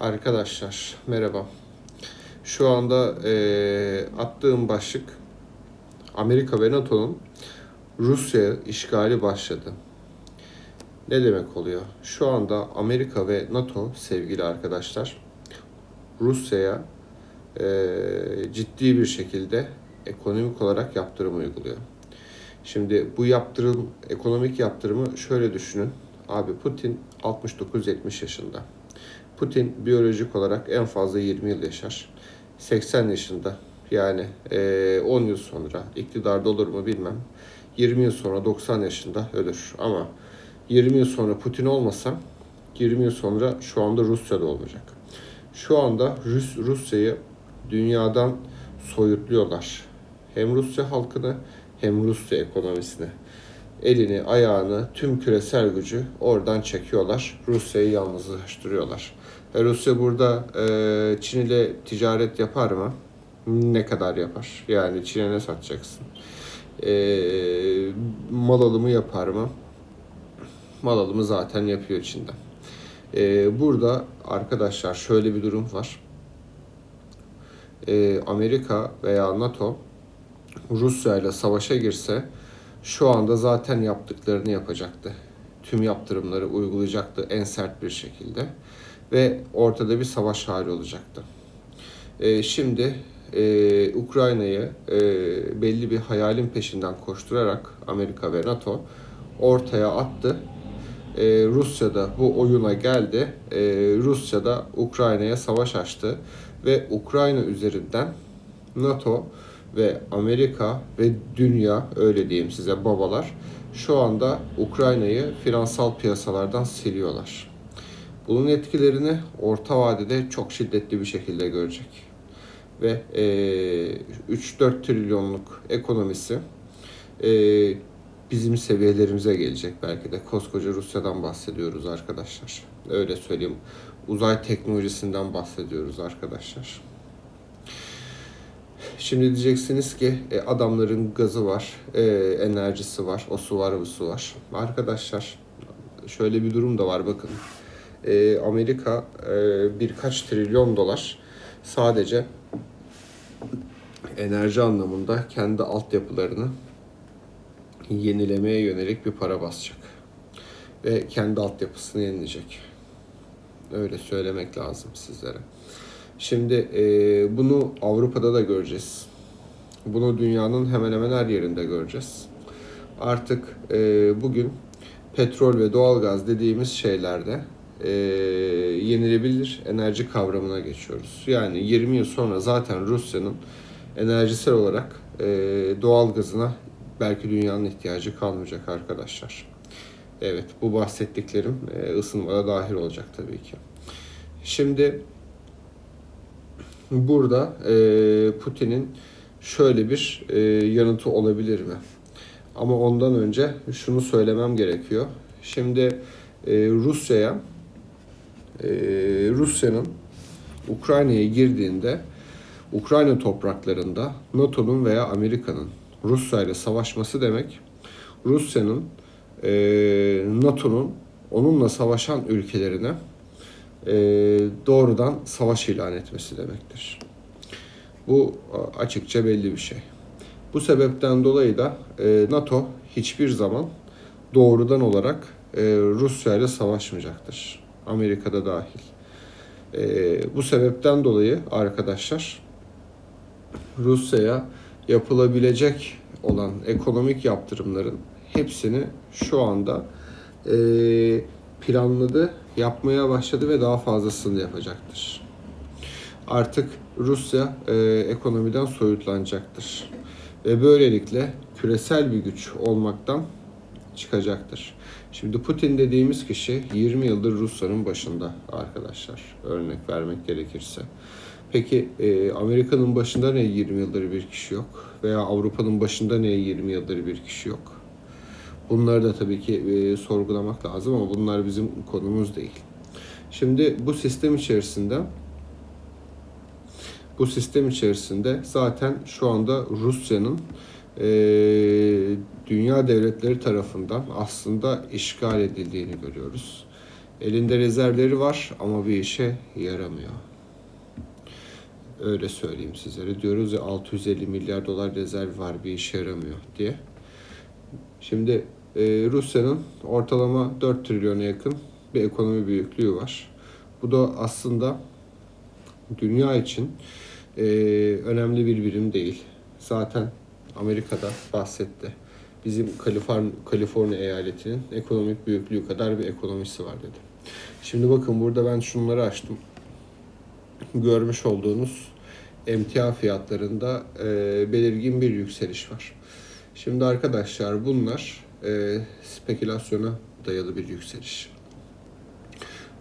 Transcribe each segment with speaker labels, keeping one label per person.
Speaker 1: Arkadaşlar merhaba. Şu anda eee, attığım başlık Amerika ve NATO'nun Rusya işgali başladı. Ne demek oluyor? Şu anda Amerika ve NATO sevgili arkadaşlar Rusya'ya eee, ciddi bir şekilde ekonomik olarak yaptırım uyguluyor. Şimdi bu yaptırım, ekonomik yaptırımı şöyle düşünün. Abi Putin 69-70 yaşında. Putin biyolojik olarak en fazla 20 yıl yaşar. 80 yaşında yani eee, 10 yıl sonra iktidarda olur mu bilmem. 20 yıl sonra 90 yaşında ölür. Ama 20 yıl sonra Putin olmasa 20 yıl sonra şu anda Rusya'da olacak. Şu anda Rus Rusya'yı dünyadan soyutluyorlar. Hem Rusya halkını hem Rusya ekonomisini. Elini, ayağını, tüm küresel gücü oradan çekiyorlar. Rusya'yı yalnızlaştırıyorlar. E, Rusya burada e, Çin ile ticaret yapar mı? Ne kadar yapar? Yani Çin'e ne satacaksın? E, mal alımı yapar mı? Mal alımı zaten yapıyor Çin'den. E, burada arkadaşlar şöyle bir durum var. E, Amerika veya NATO Rusya ile savaşa girse şu anda zaten yaptıklarını yapacaktı. Tüm yaptırımları uygulayacaktı en sert bir şekilde ve ortada bir savaş hali olacaktı. Ee, şimdi e, Ukrayna'yı e, belli bir hayalin peşinden koşturarak Amerika ve NATO ortaya attı. Ee, Rusya da bu oyuna geldi. Ee, Rusya da Ukrayna'ya savaş açtı ve Ukrayna üzerinden NATO ve Amerika ve dünya öyle diyeyim size babalar şu anda Ukrayna'yı finansal piyasalardan siliyorlar. Bunun etkilerini orta vadede çok şiddetli bir şekilde görecek. Ve e, 3-4 trilyonluk ekonomisi e, bizim seviyelerimize gelecek belki de. Koskoca Rusya'dan bahsediyoruz arkadaşlar. Öyle söyleyeyim. Uzay teknolojisinden bahsediyoruz arkadaşlar. Şimdi diyeceksiniz ki e, adamların gazı var, e, enerjisi var, o su var, bu su var. Arkadaşlar şöyle bir durum da var bakın. E, Amerika e, birkaç trilyon dolar sadece enerji anlamında kendi altyapılarını yenilemeye yönelik bir para basacak. Ve kendi altyapısını yenileyecek. Öyle söylemek lazım sizlere. Şimdi e, bunu Avrupa'da da göreceğiz. Bunu dünyanın hemen hemen her yerinde göreceğiz. Artık e, bugün petrol ve doğalgaz dediğimiz şeylerde e, yenilebilir enerji kavramına geçiyoruz. Yani 20 yıl sonra zaten Rusya'nın enerjisel olarak e, doğalgazına belki dünyanın ihtiyacı kalmayacak arkadaşlar. Evet bu bahsettiklerim e, ısınmada dahil olacak tabii ki. Şimdi burada e, Putin'in şöyle bir e, yanıtı olabilir mi? Ama ondan önce şunu söylemem gerekiyor. Şimdi e, Rusya'ya e, Rusya'nın Ukrayna'ya girdiğinde Ukrayna topraklarında NATO'nun veya Amerika'nın Rusya ile savaşması demek Rusya'nın e, NATO'nun onunla savaşan ülkelerine doğrudan savaş ilan etmesi demektir. Bu açıkça belli bir şey. Bu sebepten dolayı da e, NATO hiçbir zaman doğrudan olarak e, Rusya ile savaşmayacaktır. Amerika'da dahil. E, bu sebepten dolayı arkadaşlar Rusya'ya yapılabilecek olan ekonomik yaptırımların hepsini şu anda e, planladı, yapmaya başladı ve daha fazlasını yapacaktır. Artık Rusya e, ekonomiden soyutlanacaktır. Ve böylelikle küresel bir güç olmaktan çıkacaktır. Şimdi Putin dediğimiz kişi 20 yıldır Rusya'nın başında arkadaşlar. Örnek vermek gerekirse. Peki e, Amerika'nın başında ne 20 yıldır bir kişi yok? Veya Avrupa'nın başında ne 20 yıldır bir kişi yok? Bunları da tabii ki e, sorgulamak lazım ama bunlar bizim konumuz değil. Şimdi bu sistem içerisinde bu sistem içerisinde zaten şu anda Rusya'nın e, dünya devletleri tarafından aslında işgal edildiğini görüyoruz. Elinde rezervleri var ama bir işe yaramıyor. Öyle söyleyeyim sizlere. Diyoruz ya 650 milyar dolar rezerv var bir işe yaramıyor diye. Şimdi e, Rusya'nın ortalama 4 trilyona yakın bir ekonomi büyüklüğü var. Bu da aslında dünya için e, önemli bir birim değil. Zaten Amerika'da bahsetti. Bizim Kaliforniya, Kaliforniya eyaletinin ekonomik büyüklüğü kadar bir ekonomisi var dedi. Şimdi bakın burada ben şunları açtım. Görmüş olduğunuz emtia fiyatlarında e, belirgin bir yükseliş var. Şimdi arkadaşlar bunlar e, spekülasyona dayalı bir yükseliş.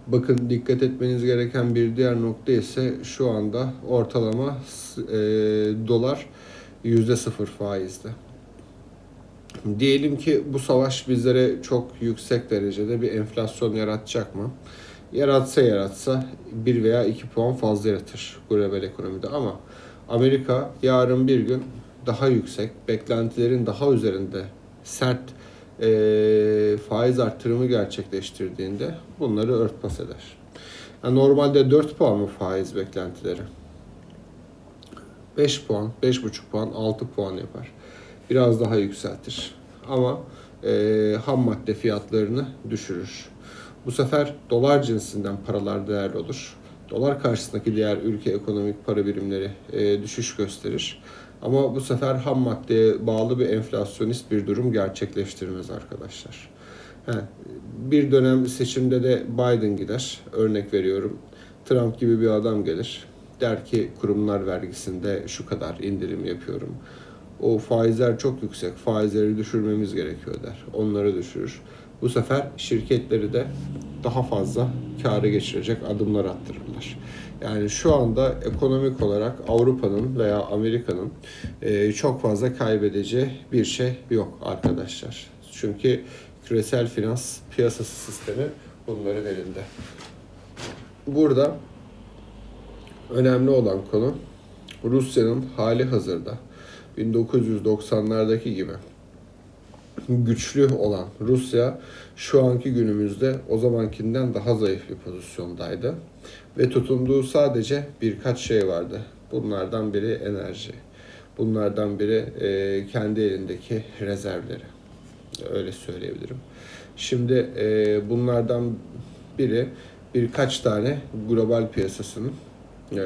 Speaker 1: Bakın dikkat etmeniz gereken bir diğer nokta ise şu anda ortalama e, dolar %0 faizde. Diyelim ki bu savaş bizlere çok yüksek derecede bir enflasyon yaratacak mı? Yaratsa yaratsa 1 veya 2 puan fazla yaratır global ekonomide ama Amerika yarın bir gün daha yüksek, beklentilerin daha üzerinde sert e, faiz arttırımı gerçekleştirdiğinde bunları örtbas eder. Yani normalde 4 puan mı faiz beklentileri? 5 puan, 5,5 puan, 6 puan yapar. Biraz daha yükseltir. Ama e, ham madde fiyatlarını düşürür. Bu sefer dolar cinsinden paralar değerli olur. Dolar karşısındaki diğer ülke ekonomik para birimleri e, düşüş gösterir. Ama bu sefer ham maddeye bağlı bir enflasyonist bir durum gerçekleştirmez arkadaşlar. He, bir dönem seçimde de Biden gider. Örnek veriyorum. Trump gibi bir adam gelir. Der ki kurumlar vergisinde şu kadar indirim yapıyorum. O faizler çok yüksek. Faizleri düşürmemiz gerekiyor der. Onları düşürür. Bu sefer şirketleri de daha fazla kâra geçirecek adımlar attırırlar. Yani şu anda ekonomik olarak Avrupa'nın veya Amerika'nın e, çok fazla kaybedeceği bir şey yok arkadaşlar. Çünkü küresel finans piyasası sistemi bunların elinde. Burada önemli olan konu Rusya'nın hali hazırda 1990'lardaki gibi güçlü olan Rusya şu anki günümüzde o zamankinden daha zayıf bir pozisyondaydı. Ve tutunduğu sadece birkaç şey vardı. Bunlardan biri enerji. Bunlardan biri e, kendi elindeki rezervleri. Öyle söyleyebilirim. Şimdi e, bunlardan biri birkaç tane global piyasasının e,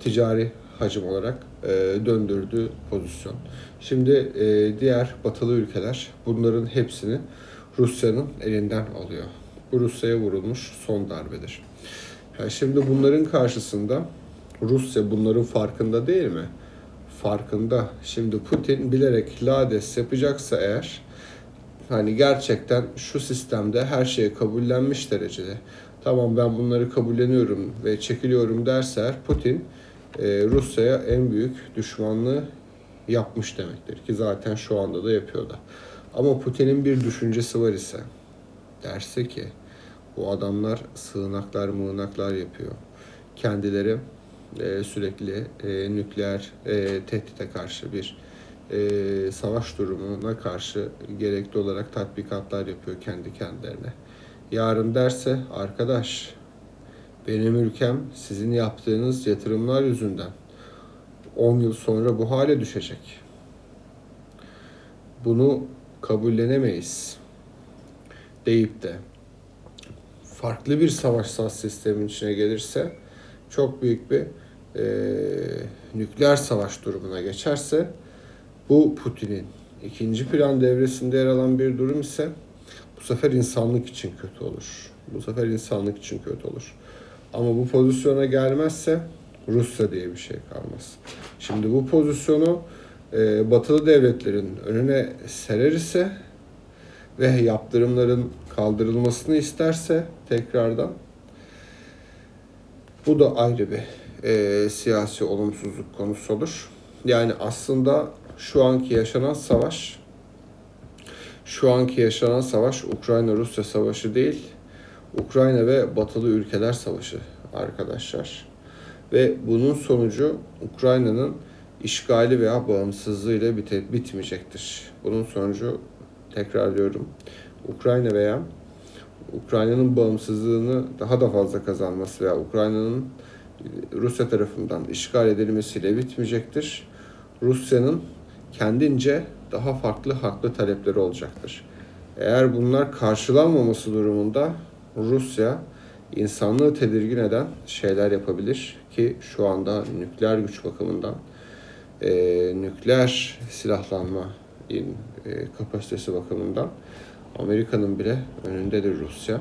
Speaker 1: ticari hacim olarak e, döndürdüğü pozisyon. Şimdi e, diğer batılı ülkeler bunların hepsini Rusya'nın elinden alıyor. Bu Rusya'ya vurulmuş son darbedir. Yani şimdi bunların karşısında Rusya bunların farkında değil mi? Farkında. Şimdi Putin bilerek lades yapacaksa eğer hani gerçekten şu sistemde her şeye kabullenmiş derecede tamam ben bunları kabulleniyorum ve çekiliyorum derse Putin Rusya'ya en büyük düşmanlığı yapmış demektir ki zaten şu anda da yapıyor da. Ama Putin'in bir düşüncesi var ise derse ki bu adamlar sığınaklar mığınaklar yapıyor. Kendileri e, sürekli e, nükleer e, tehdite karşı bir e, savaş durumuna karşı gerekli olarak tatbikatlar yapıyor kendi kendilerine. Yarın derse arkadaş benim ülkem sizin yaptığınız yatırımlar yüzünden 10 yıl sonra bu hale düşecek. Bunu kabullenemeyiz deyip de farklı bir savaşsal sistemin içine gelirse çok büyük bir e, nükleer savaş durumuna geçerse bu Putin'in ikinci plan devresinde yer alan bir durum ise bu sefer insanlık için kötü olur. Bu sefer insanlık için kötü olur. Ama bu pozisyona gelmezse Rusya diye bir şey kalmaz. Şimdi bu pozisyonu e, batılı devletlerin önüne serer ise ve yaptırımların kaldırılmasını isterse tekrardan bu da ayrı bir e, siyasi olumsuzluk konusu olur. Yani aslında şu anki yaşanan savaş şu anki yaşanan savaş Ukrayna-Rusya savaşı değil, Ukrayna ve batılı ülkeler savaşı arkadaşlar. Ve bunun sonucu Ukrayna'nın işgali veya bağımsızlığıyla bite, bitmeyecektir. Bunun sonucu tekrarlıyorum. Ukrayna veya Ukrayna'nın bağımsızlığını daha da fazla kazanması veya Ukrayna'nın Rusya tarafından işgal edilmesiyle bitmeyecektir. Rusya'nın kendince daha farklı haklı talepleri olacaktır. Eğer bunlar karşılanmaması durumunda Rusya insanlığı tedirgin eden şeyler yapabilir ki şu anda nükleer güç bakımından e, nükleer silahlanma e, kapasitesi bakımından Amerika'nın bile önündedir Rusya.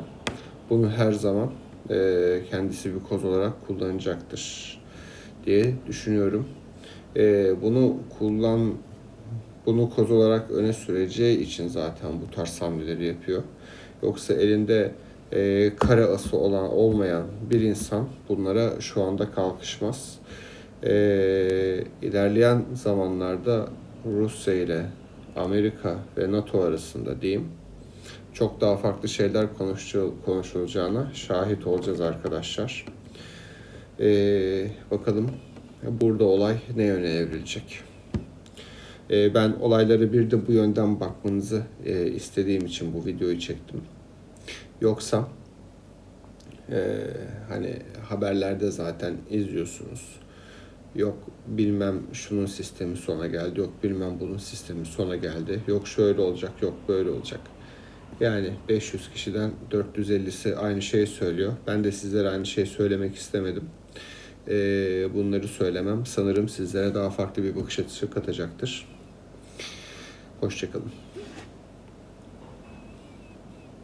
Speaker 1: Bunu her zaman e, kendisi bir koz olarak kullanacaktır diye düşünüyorum. E, bunu kullan bunu koz olarak öne süreceği için zaten bu tarz hamleleri yapıyor. Yoksa elinde e, kara ası olan olmayan bir insan bunlara şu anda kalkışmaz. E, ilerleyen zamanlarda Rusya ile Amerika ve NATO arasında diyeyim çok daha farklı şeyler konuşul- konuşulacağına şahit olacağız arkadaşlar. E, bakalım burada olay ne yöne evrilecek. E, ben olaylara bir de bu yönden bakmanızı e, istediğim için bu videoyu çektim. Yoksa e, hani haberlerde zaten izliyorsunuz. Yok bilmem şunun sistemi sona geldi, yok bilmem bunun sistemi sona geldi, yok şöyle olacak, yok böyle olacak. Yani 500 kişiden 450'si aynı şeyi söylüyor. Ben de sizlere aynı şeyi söylemek istemedim. E, bunları söylemem sanırım sizlere daha farklı bir bakış açısı katacaktır. Hoşçakalın.